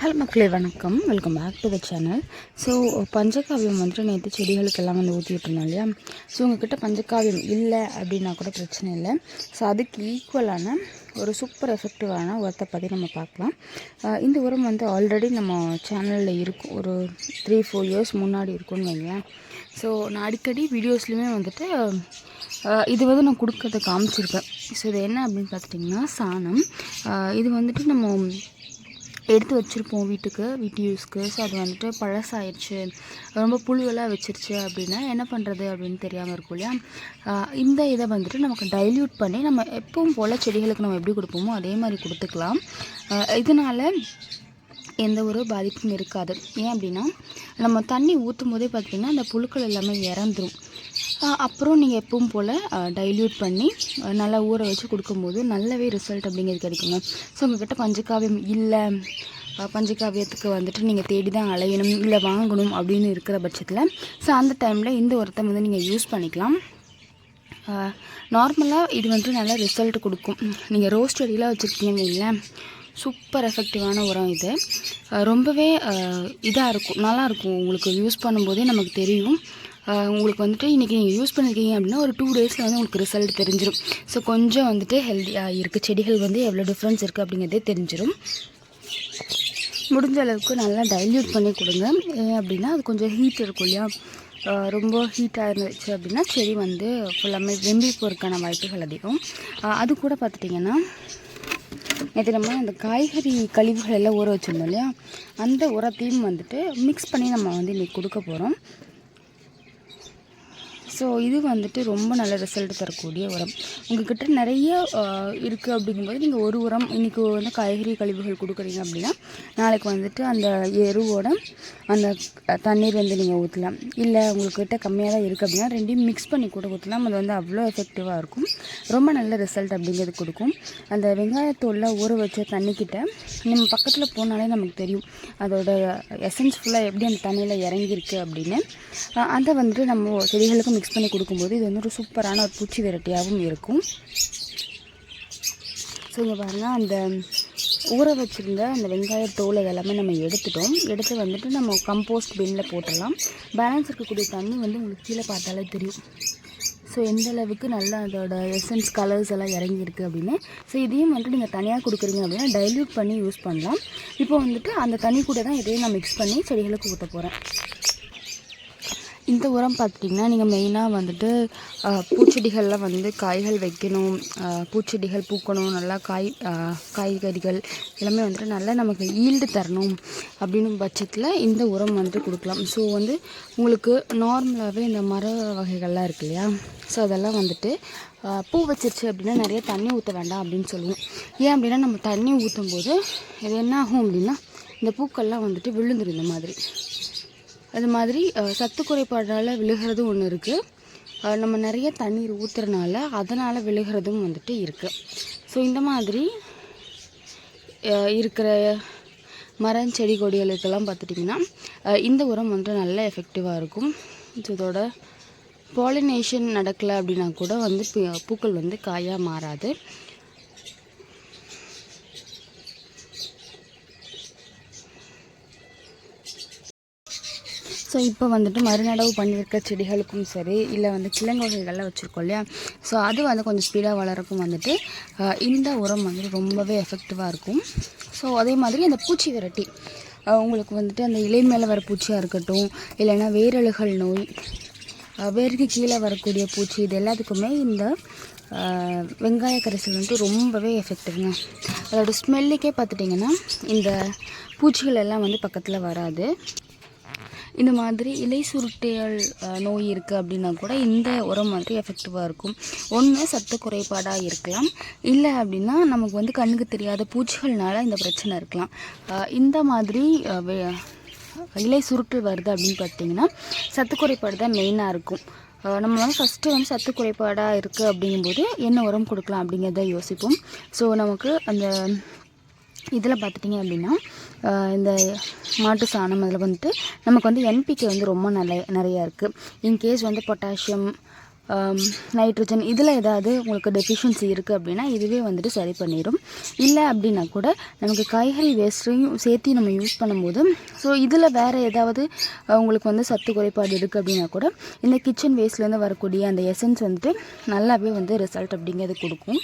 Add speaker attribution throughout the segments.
Speaker 1: Hello மக்களே வணக்கம். Welcome back to the channel so பஞ்சகாவியம் வந்துட்டு நேற்று செடிகளுக்கெல்லாம் வந்து ஊற்றி இருந்தோம் இல்லையா? ஸோ உங்ககிட்ட பஞ்சகாவியம் இல்லை அப்படின்னா கூட பிரச்சனை இல்லை. ஸோ அதுக்கு ஈக்குவலான ஒரு சூப்பர் எஃபெக்டிவான உரத்தை பற்றி நம்ம பார்க்கலாம். இந்த உரம் வந்து ஆல்ரெடி நம்ம சேனலில் இருக்கும். ஒரு த்ரீ ஃபோர் இயர்ஸ் முன்னாடி இருக்கும்னு வைங்களேன். ஸோ நான் அடிக்கடி வீடியோஸ்லையுமே வந்துட்டு இது வந்து நான் கொடுக்கறத காமிச்சிருப்பேன். ஸோ இது என்ன அப்படின்னு பார்த்துட்டிங்கன்னா சாணம். இது வந்துட்டு நம்ம எடுத்து வச்சுருப்போம் வீட்டுக்கு வீட்டு யூஸ்க்கு ஸோ அது வந்துட்டு பழசாயிடுச்சு. ரொம்ப புழுவெல்லாம் வச்சிருச்சு அப்படின்னா என்ன பண்ணுறது அப்படின்னு தெரியாமல் இருக்கும் இல்லையா? இந்த இதை வந்துட்டு நமக்கு டைல்யூட் பண்ணி நம்ம எப்பவும் போல் செடிகளுக்கு நம்ம எப்படி கொடுப்போமோ அதே மாதிரி கொடுத்துக்கலாம். இதனால் எந்த ஒரு பாதிப்பும் இருக்காது. ஏன் அப்படின்னா நம்ம தண்ணி ஊற்றும் போதே பார்த்திங்கன்னா அந்த புழுக்கள் எல்லாமே இறந்துடும் அப்புறம் நீங்கள் எப்பவும் போல் டைல்யூட் பண்ணி நல்லா ஊற வச்சு கொடுக்கும்போது நல்லாவே ரிசல்ட் அப்படிங்கிறது கிடைக்குங்க. ஸோ உங்கள்கிட்ட பஞ்சகாவியம் இல்லை பஞ்சகாவியத்துக்கு வந்துட்டு நீங்கள் தேடி தான் அலையணும் இல்லை வாங்கணும் அப்படின்னு இருக்கிற பட்சத்தில் ஸோ அந்த டைமில் இந்த உரத்தை வந்து நீங்கள் யூஸ் பண்ணிக்கலாம். நார்மலாக இது வந்துட்டு நல்லா ரிசல்ட் கொடுக்கும். நீங்கள் ரோஸ் செடியெலாம் வச்சுருக்கீங்கன்னு வைங்களேன் சூப்பர் எஃபெக்டிவான உரம் இது. ரொம்பவே இதாக இருக்கும் நல்லாயிருக்கும் உங்களுக்கு யூஸ் பண்ணும்போதே நமக்கு தெரியும். உங்களுக்கு வந்துட்டு இன்றைக்கி நீங்கள் யூஸ் பண்ணியிருக்கீங்க அப்படின்னா ஒரு டூ டேஸில் வந்து உங்களுக்கு ரிசல்ட் தெரிஞ்சிடும் ஸோ கொஞ்சம் வந்துட்டு ஹெல்த்தியாக இருக்குது செடிகள் வந்து எவ்வளோ டிஃப்ரென்ஸ் இருக்குது அப்படிங்கிறதே தெரிஞ்சிடும் முடிஞ்ச அளவுக்கு நல்லா டைல்யூட் பண்ணி கொடுங்க. ஏன் அப்படின்னா அது கொஞ்சம் ஹீட் இருக்கும் இல்லையா? ரொம்ப ஹீட்டாக இருந்துச்சு அப்படின்னா செடி வந்து ஃபுல்லாமே வெம்பி போகிறதுக்கான வாய்ப்புகள் அதிகம். அது கூட பார்த்துட்டிங்கன்னா நேற்று நம்ம அந்த காய்கறி கழிவுகள் எல்லாம் ஊற வச்சுருந்தோம் இல்லையா? அந்த உரத்தையும் வந்துட்டு மிக்ஸ் பண்ணி நம்ம வந்து இன்றைக்கி கொடுக்க போகிறோம் ஸோ இது வந்துட்டு ரொம்ப நல்ல ரிசல்ட் தரக்கூடிய உரம். உங்ககிட்ட நிறைய இருக்குது அப்படிங்கும்போது நீங்கள் ஒரு உரம் இன்றைக்கி வந்து காய்கறி கழிவுகள் கொடுக்குறீங்க அப்படின்னா நாளைக்கு வந்துட்டு அந்த எருவோட அந்த தண்ணீர் வந்து நீங்கள் ஊற்றலாம் இல்லை உங்கள்கிட்ட கம்மியாக தான் இருக்குது அப்படின்னா ரெண்டையும் மிக்ஸ் பண்ணி கூட ஊற்றலாம் அது வந்து அவ்வளோ எஃபெக்டிவாக இருக்கும். ரொம்ப நல்ல ரிசல்ட் அப்படிங்கிறது கொடுக்கும். அந்த வெங்காயத்தோலில் ஊற வச்ச தண்ணிக்கிட்ட நம்ம பக்கத்தில் போனாலே நமக்கு தெரியும். அதோட எசன்ஸ் ஃபுல்லாக எப்படி அந்த தண்ணியில் இறங்கியிருக்கு அப்படின்னு. அதை வந்துட்டு நம்ம செடிகளுக்கு மிக்ஸ் பண்ணி கொடுக்கும்போது இது வந்து ஒரு சூப்பரான ஒரு பூச்சி வெரைட்டியாகவும் இருக்கும். ஸோ இங்கே பாருங்கள் அந்த ஊற வச்சுருந்த அந்த வெங்காய தோல் இதெல்லாமே நம்ம எடுத்துட்டோம். எடுத்து வந்துட்டு நம்ம கம்போஸ்ட் பின்னில் போட்டுடலாம். பேலன்ஸ் இருக்கக்கூடிய தண்ணி வந்து உங்களுக்கு கீழே பார்த்தாலே தெரியும். ஸோ எந்த அளவுக்கு நல்லா அதோட எசன்ஸ் கலர்ஸ் எல்லாம் இறங்கியிருக்கு அப்படின்னு. ஸோ இதையும் வந்துட்டு நீங்கள் தனியாக கொடுக்குறீங்க அப்படின்னா டைல்யூட் பண்ணி யூஸ் பண்ணலாம். இப்போ வந்துட்டு அந்த தண்ணி கூட தான் இதையும் நான் மிக்ஸ் பண்ணி செடிகளுக்கு ஊற்ற போகிறேன் இந்த உரம் பார்த்துட்டிங்கன்னா நீங்கள் மெயினாக வந்துட்டு பூச்செடிகள்லாம் பூச்செடிகளில் வந்து காய்கள் வைக்கணும் பூச்செடிகள் பூக்கணும் நல்லா காய் காய்கறிகள் எல்லாமே வந்துட்டு நல்லா நமக்கு ஈல்டு தரணும் அப்படின்னு பட்சத்தில் இந்த உரம் வந்துட்டு கொடுக்கலாம். ஸோ வந்து உங்களுக்கு நார்மலாகவே இந்த மர வகைகள்லாம் இருக்கு இல்லையா? ஸோ அதெல்லாம் வந்துட்டு பூ வச்சிருச்சு அப்படின்னா நிறைய தண்ணி ஊற்ற வேண்டாம் அப்படின்னு சொல்லுவோம். ஏன் அப்படின்னா நம்ம தண்ணி ஊற்றும் போது இது என்ன ஆகும் அப்படின்னா இந்த பூக்கள்லாம் வந்துட்டு விழுந்துரும் இந்த மாதிரி. அது மாதிரி சத்து குறைபாடால் விழுகிறதும் ஒன்று இருக்குது நம்ம நிறைய தண்ணீர் ஊற்றுறனால அதனால் விழுகிறதும் வந்துட்டு இருக்குது ஸோ இந்த மாதிரி இருக்கிற மரம் செடி கொடிகளுக்கெல்லாம் பார்த்துட்டிங்கன்னா இந்த உரம் வந்துட்டு நல்ல எஃபெக்டிவாக இருக்கும். ஸோ இதோட பாலினேஷன் நடக்கலை அப்படின்னா கூட வந்து பூ- பூக்கள் வந்து காயாக மாறாது. ஸோ இப்போ வந்துட்டு மறுநடவு பண்ணியிருக்க செடிகளுக்கும் சரி இல்லை வந்து கிழங்கு வகைகள்லாம் வச்சுருக்கோம் இல்லையா? ஸோ அது வந்து கொஞ்சம் ஸ்பீடாக வளரக்கும் வந்துட்டு இந்த உரம் வந்துட்டு ரொம்பவே எஃபெக்டிவாக இருக்கும். ஸோ அதே மாதிரி அந்த பூச்சி விரட்டி உங்களுக்கு வந்துட்டு அந்த இலை மேலே வர பூச்சியாக இருக்கட்டும் இல்லைன்னா வேரழுகள் நோய் வேருக்கு கீழே வரக்கூடிய பூச்சி இது எல்லாத்துக்குமே இந்த வெங்காய கரைசல் வந்துட்டு ரொம்பவே எஃபெக்டிவ்ங்க அதோட ஸ்மெல்லுக்கே பார்த்துட்டிங்கன்னா இந்த பூச்சிகள் எல்லாம் வந்து பக்கத்தில் வராது. இந்த மாதிரி இலை சுருட்டையல் நோய் இருக்குது அப்படின்னா கூட இந்த உரம் மாதிரி எஃபெக்டிவாக இருக்கும். ஒன்று சத்து குறைபாடாக இருக்கலாம். இல்லை அப்படின்னா நமக்கு வந்து கண்ணுக்கு தெரியாத பூச்சிகள்னால இந்த பிரச்சனை இருக்கலாம். இந்த மாதிரி இலை சுருட்டல் வருது அப்படின்னு பார்த்தீங்கன்னா சத்து குறைபாடு தான் மெயினாக இருக்கும். நம்ம வந்து ஃபஸ்ட்டு வந்து சத்து குறைபாடாக இருக்குது அப்படிங்கும்போது என்ன உரம் கொடுக்கலாம் அப்படிங்கிறத யோசிப்போம். ஸோ நமக்கு அந்த இதில் பார்த்துட்டிங்க அப்படின்னா இந்த மாட்டு சாணம் அதில் வந்துட்டு நமக்கு வந்து என்பிகே வந்து ரொம்ப நல்ல நிறையா இருக்குது இன்கேஸ் வந்து பொட்டாசியம் நைட்ரஜன் இதில் ஏதாவது உங்களுக்கு டெஃபிஷியன்சி இருக்குது அப்படின்னா இதுவே வந்துட்டு சரி பண்ணிடும் இல்லை அப்படின்னா கூட நமக்கு காய்கறி வேஸ்ட்டையும் சேர்த்து நம்ம யூஸ் பண்ணும்போது ஸோ இதில் வேறு ஏதாவது உங்களுக்கு வந்து சத்து குறைபாடு இருக்குது அப்படின்னா கூட இந்த கிச்சன் வேஸ்ட்லேருந்து வரக்கூடிய அந்த எசன்ஸ் வந்துட்டு நல்லாவே வந்து ரிசல்ட் அப்படிங்கிறது கொடுக்கும்.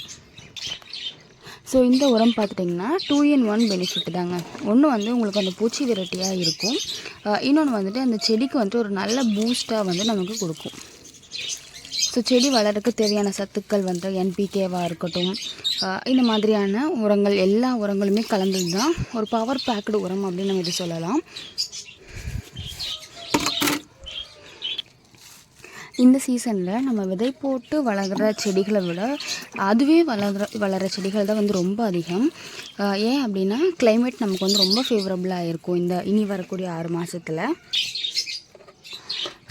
Speaker 1: ஸோ இந்த உரம் பார்த்துட்டிங்கன்னா டூ இன் ஒன் பெனிஃபிட் தாங்க. ஒன்று வந்து உங்களுக்கு அந்த பூச்சி விரட்டியாக இருக்கும். இன்னொன்று வந்துட்டு அந்த செடிக்கு வந்துட்டு ஒரு நல்ல பூஸ்ட்டாக வந்து நமக்கு கொடுக்கும். ஸோ செடி வளர்க்க தேவையான சத்துக்கள் வந்து என்பிகேவாக இருக்கட்டும். இந்த மாதிரியான உரங்கள் எல்லா உரங்களுமே கலந்தது தான் ஒரு பவர் பேக்கடு உரம் அப்படின்னு நம்ம இது சொல்லலாம். இந்த சீசனில் நம்ம விதை போட்டு வளர்கிற செடிகளை விட அதுவே வளர்கிற வளர்கிற செடிகள் தான் வந்து ரொம்ப அதிகம். ஏன் அப்படின்னா கிளைமேட் நமக்கு வந்து ரொம்ப ஃபேவரபுளாக இருக்கும் இந்த இனி வரக்கூடிய ஆறு மாதத்தில்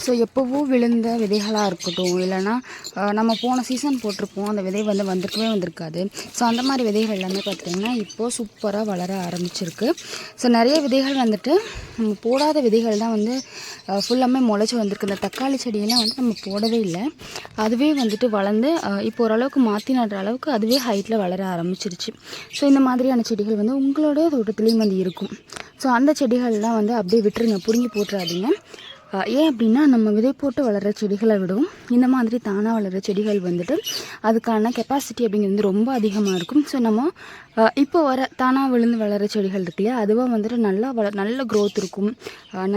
Speaker 1: ஸோ எப்போவோ விழுந்த விதைகளாக இருக்கட்டும் இல்லைன்னா நம்ம போன சீசன் போட்டிருப்போம் அந்த விதை வந்து வந்திருக்கவே வந்திருக்காது. ஸோ அந்த மாதிரி விதைகள் எல்லாமே பார்த்திங்கன்னா இப்போது சூப்பராக வளர ஆரம்பிச்சிருக்கு. ஸோ நிறைய விதைகள் வந்துட்டு நம்ம போடாத விதைகள் தான் வந்து ஃபுல்லாமே முளைச்சி வந்திருக்கு. இந்த தக்காளி செடியெல்லாம் வந்து நம்ம போடவே இல்லை. அதுவே வந்துட்டு வளர்ந்து இப்போ ஓரளவுக்கு மாற்றி நடுற அளவுக்கு அதுவே ஹைட்டில் வளர ஆரம்பிச்சிருச்சு. ஸோ இந்த மாதிரியான செடிகள் வந்து உங்களோட தோட்டத்துலேயும் வந்து இருக்கும். ஸோ அந்த செடிகள்லாம் வந்து அப்படியே விட்டுருங்க பிடுங்கி போட்டுறாதீங்க. ஏன் அப்படின்னா நம்ம விதை போட்டு வளர்கிற செடிகளை விடவும் இந்த மாதிரி தானாக வளர்கிற செடிகள் வந்துட்டு அதுக்கான கெப்பாசிட்டி அப்படிங்கிறது வந்து ரொம்ப அதிகமாக இருக்கும். ஸோ நம்ம இப்போ வர தானாக விழுந்து வளர்கிற செடிகள் இருக்கு இல்லையா? அதுவாக வந்துட்டு நல்லா வள நல்ல க்ரோத் இருக்கும்.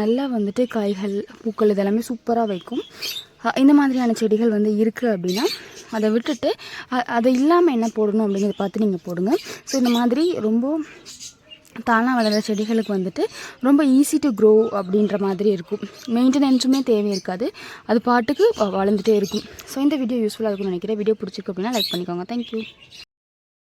Speaker 1: நல்லா வந்துட்டு காய்கள் பூக்கள் இதெல்லாமே சூப்பராக வைக்கும். இந்த மாதிரியான செடிகள் வந்து இருக்குது அப்படின்னா அதை விட்டுட்டு அதை இல்லாமல் என்ன போடணும் அப்படிங்கிறத பார்த்து நீங்கள் போடுங்க. ஸோ இந்த மாதிரி ரொம்ப தானாக வளர்கிற செடிகளுக்கு வந்துட்டு ரொம்ப ஈஸி டு க்ரோ அப்படின்ற மாதிரி இருக்கும். மெயின்டெனன்ஸுமே தேவை இருக்காது. அது பாட்டுக்கு வளர்ந்துட்டே இருக்கும். ஸோ இந்த வீடியோ யூஸ்ஃபுல்லாக இருக்கும்னு நினைக்கிறேன். வீடியோ பிடிச்சிருக்கு அப்படின்னா லைக் பண்ணிக்கோங்க. தேங்க்யூ